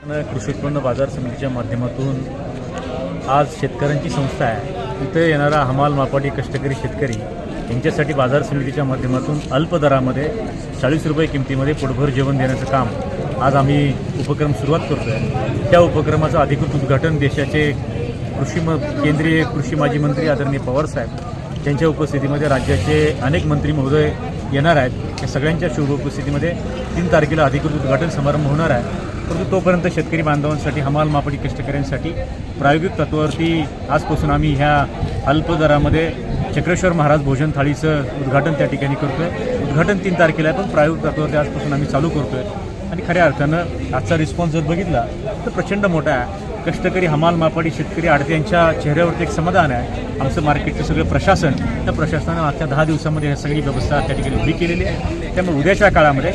कृषी उत्पन्न बाजार समितीच्या माध्यमातून आज शेतकऱ्यांची संस्था आहे. इथे येणारा हमाल मापाटी कष्टकरी शेतकरी यांच्यासाठी बाजार समितीच्या माध्यमातून अल्प दरामध्ये चाळीस रुपये किमतीमध्ये पोटभर जेवण देण्याचं काम आज आम्ही उपक्रम सुरुवात करतो आहे त्या उपक्रमाचं अधिकृत उद्घाटन देशाचे कृषी म केंद्रीय कृषी माजी मंत्री आदरणीय पवारसाहेब त्यांच्या उपस्थितीमध्ये राज्याचे अनेक मंत्री महोदय येणार आहेत. या सगळ्यांच्या शुभ उपस्थितीमध्ये तीन तारखेला अधिकृत उद्घाटन समारंभ होणार आहे. परंतु तोपर्यंत शेतकरी बांधवांसाठी हमाल मापडी कष्टकऱ्यांसाठी प्रायोगिक तत्वावरती आजपासून आम्ही ह्या अल्प दरामध्ये चक्रेश्वर महाराज भोजन थाळीचं उद्घाटन त्या ठिकाणी करतो आहे उद्घाटन तीन तारखेला आहे पण प्रायोगिक तत्वावरती आजपासून आम्ही चालू करतो आहे आणि खऱ्या अर्थानं आजचा रिस्पॉन्स जर बघितला तर प्रचंड मोठा आहे. कष्टकरी हमाल मापाडी शेतकरी आडत्यांच्या चेहऱ्यावरती एक समाधान आहे. आमचं मार्केटचं सगळं प्रशासन त्या प्रशासनानं मागच्या दहा दिवसामध्ये ही सगळी व्यवस्था त्या ठिकाणी उभी केलेली आहे. त्यामुळे उद्याच्या काळामध्ये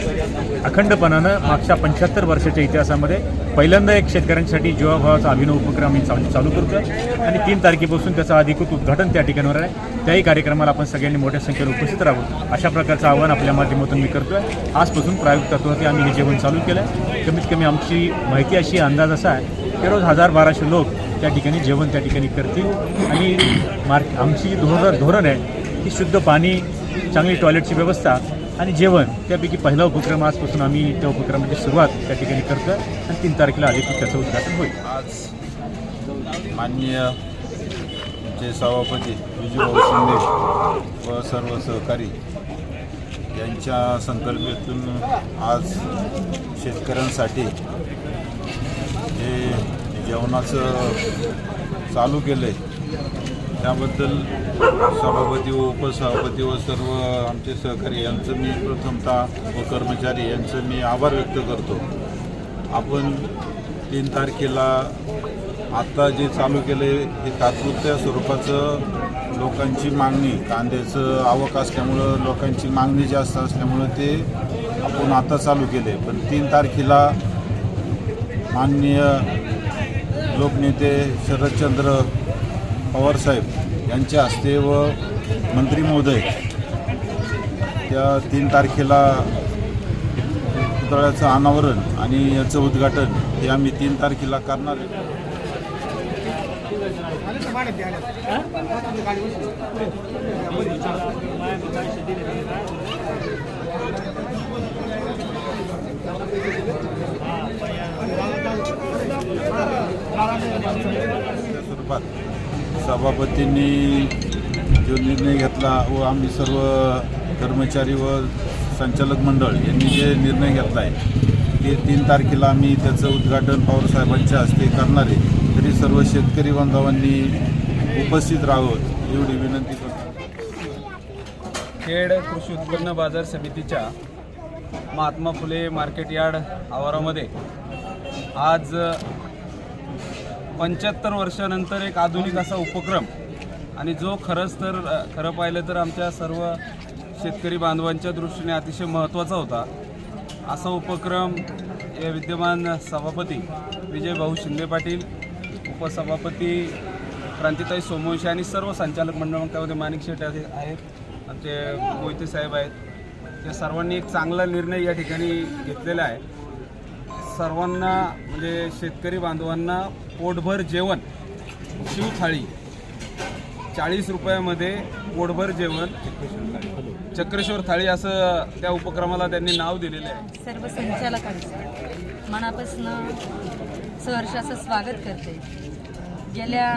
अखंडपणानं मागच्या पंच्याहत्तर वर्षाच्या इतिहासामध्ये पहिल्यांदा एक शेतकऱ्यांसाठी जीवाभावाचा अभिनव उपक्रम आम्ही चालू चालू करतो आहे आणि तीन तारखेपासून त्याचं अधिकृत उद्घाटन त्या ठिकाणावर आहे. त्याही कार्यक्रमाला आपण सगळ्यांनी मोठ्या संख्येने उपस्थित राहू. अशा प्रकारचं आव्हान आपल्या माध्यमातून मी करतो आहे आजपासून प्रायोगिक तत्वावरती आम्ही हे जेवण चालू केलं आहे कमीत कमी आमची माहिती अशी अंदाज असा आहे की रोज हजार बाराशे लोक त्या ठिकाणी जेवण त्या ठिकाणी करतील. आणि मार्क आमची जी धोरण धोरण आहे की शुद्ध पाणी चांगली टॉयलेटची व्यवस्था आणि जेवण त्यापैकी पहिला उपक्रम आजपासून आम्ही त्या उपक्रमाची सुरुवात त्या ठिकाणी करतो आहे आणि तीन तारखेला अधिकृत त्याचं उद्घाटन होईल. आज माननीय जे सभापती विजयभाऊ शिंदे व सर्व सहकारी यांच्या संकल्पेतून आज शेतकऱ्यांसाठी जे जेवणाचं चालू केलं आहे त्याबद्दल सभापती व उपसभापती व सर्व आमचे सहकारी यांचं मी प्रथमतः व कर्मचारी यांचं मी आभार व्यक्त करतो. आपण तीन तारखेला आत्ता जे चालू केले हे तात्पुरत्या स्वरूपाचं लोकांची मागणी कांद्याचं आवक असल्यामुळं लोकांची मागणी जास्त असल्यामुळं ते आपण आता चालू केले पण तीन तारखेला माननीय लोकनेते शरदचंद्र पवारसाहेब यांच्या हस्ते व मंत्री महोदय त्या तीन तारखेला पुतळ्याचं अनावरण आणि याचं उद्घाटन हे आम्ही तीन तारखेला करणार आहे. स्वरूपात सभापतींनी जो निर्णय घेतला व आम्ही सर्व कर्मचारी व संचालक मंडळ यांनी जे निर्णय घेतला आहे ते तीन तारखेला आम्ही त्याचं उद्घाटन पवारसाहेबांच्या हस्ते करणार आहे. तरी सर्व शेतकरी बांधवांनी उपस्थित राहावं एवढी विनंती करतो. खेड कृषी उत्पन्न बाजार समितीच्या महात्मा फुले मार्केट यार्ड आवारामध्ये आज पंच्याहत्तर वर्षानंतर एक आधुनिक असा उपक्रम. आणि जो खरंच तर खरं पाहिलं तर आमच्या सर्व शेतकरी बांधवांच्या दृष्टीने अतिशय महत्त्वाचा होता. असा उपक्रम हे विद्यमान सभापती विजय भाऊ शिंदे पाटील उपसभापती क्रांतिताई सोमवंशी आणि सर्व संचालक मंडळ त्यामध्ये माणिक शेट आहेत. आमचे मोहिते साहेब आहेत. या सर्वांनी एक चांगला निर्णय या ठिकाणी घेतलेला आहे. सर्वांना म्हणजे शेतकरी बांधवांना पोटभर जेवण शिवथाळी चाळीस रुपयामध्ये पोटभर जेवण चक्रेश्वर थाळी असं त्या उपक्रमाला त्यांनी नाव दिलेलं आहे. सर्व संचालकांचं. मनापासून सहर्ष असं स्वागत करते. गेल्या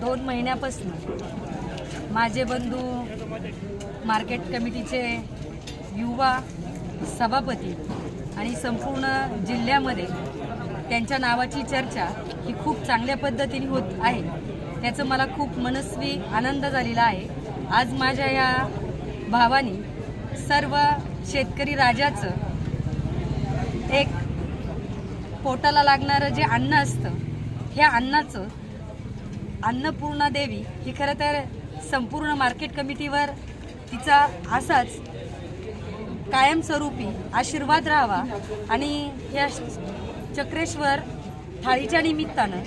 दोन महिन्यापासून माझे बंधू मार्केट कमिटीचे युवा सभापती आणि संपूर्ण जिल्ह्यामध्ये त्यांच्या नावाची चर्चा ही खूप चांगल्या पद्धतीने होत आहे. त्याचं मला खूप मनस्वी आनंद झालेला आहे. आज माझ्या या भावानी सर्व शेतकरी राजाचं एक पोटाला लागणारं जे अन्न असतं ह्या अन्नाचं अन्नपूर्णा देवी ही खरं तर संपूर्ण मार्केट कमिटीवर तिचा असाच कायमस्वरूपी आशीर्वाद राहावा आणि या चक्रेश्वर थाळीच्या निमित्तानं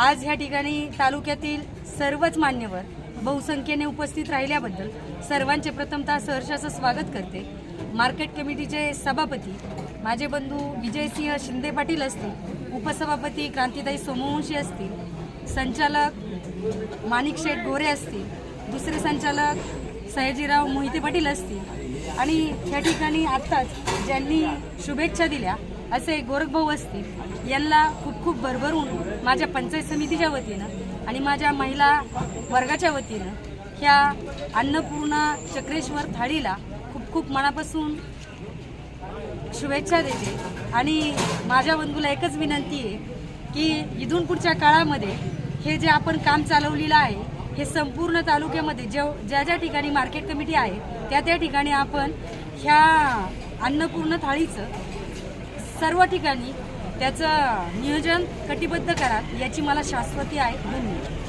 आज ह्या ठिकाणी तालुक्यातील सर्वच मान्यवर बहुसंख्येने उपस्थित राहिल्याबद्दल सर्वांचे प्रथमतः सहर्षाचं स्वागत करते. मार्केट कमिटीचे सभापती माझे बंधू विजयसिंह शिंदे पाटील असतील उपसभापती क्रांतिताई सोमवंशी असतील संचालक माणिक शेठ गोरे असतील दुसरे संचालक सयाजीराव मोहिते पाटील असतील आणि या ठिकाणी आत्ताच ज्यांनी शुभेच्छा दिल्या असे गोरखभाऊ असतील यांना खूप खूप भरभरून माझ्या पंचायत समितीच्या वतीनं आणि माझ्या महिला वर्गाच्या वतीनं ह्या अन्नपूर्णा चक्रेश्वर थाळीला खूप खूप मनापासून शुभेच्छा देते. आणि माझ्या बंधूला एकच विनंती आहे की इथून पुढच्या काळामध्ये हे जे आपण काम चालवलेलं आहे हे संपूर्ण तालुक्यामध्ये जेव ज्या ज्या ठिकाणी मार्केट कमिटी आहे त्या त्या ठिकाणी आपण ह्या अन्नपूर्ण थाळीचं सर्व ठिकाणी त्याचं नियोजन कटिबद्ध करा याची मला शाश्वती आहे धन्यवाद.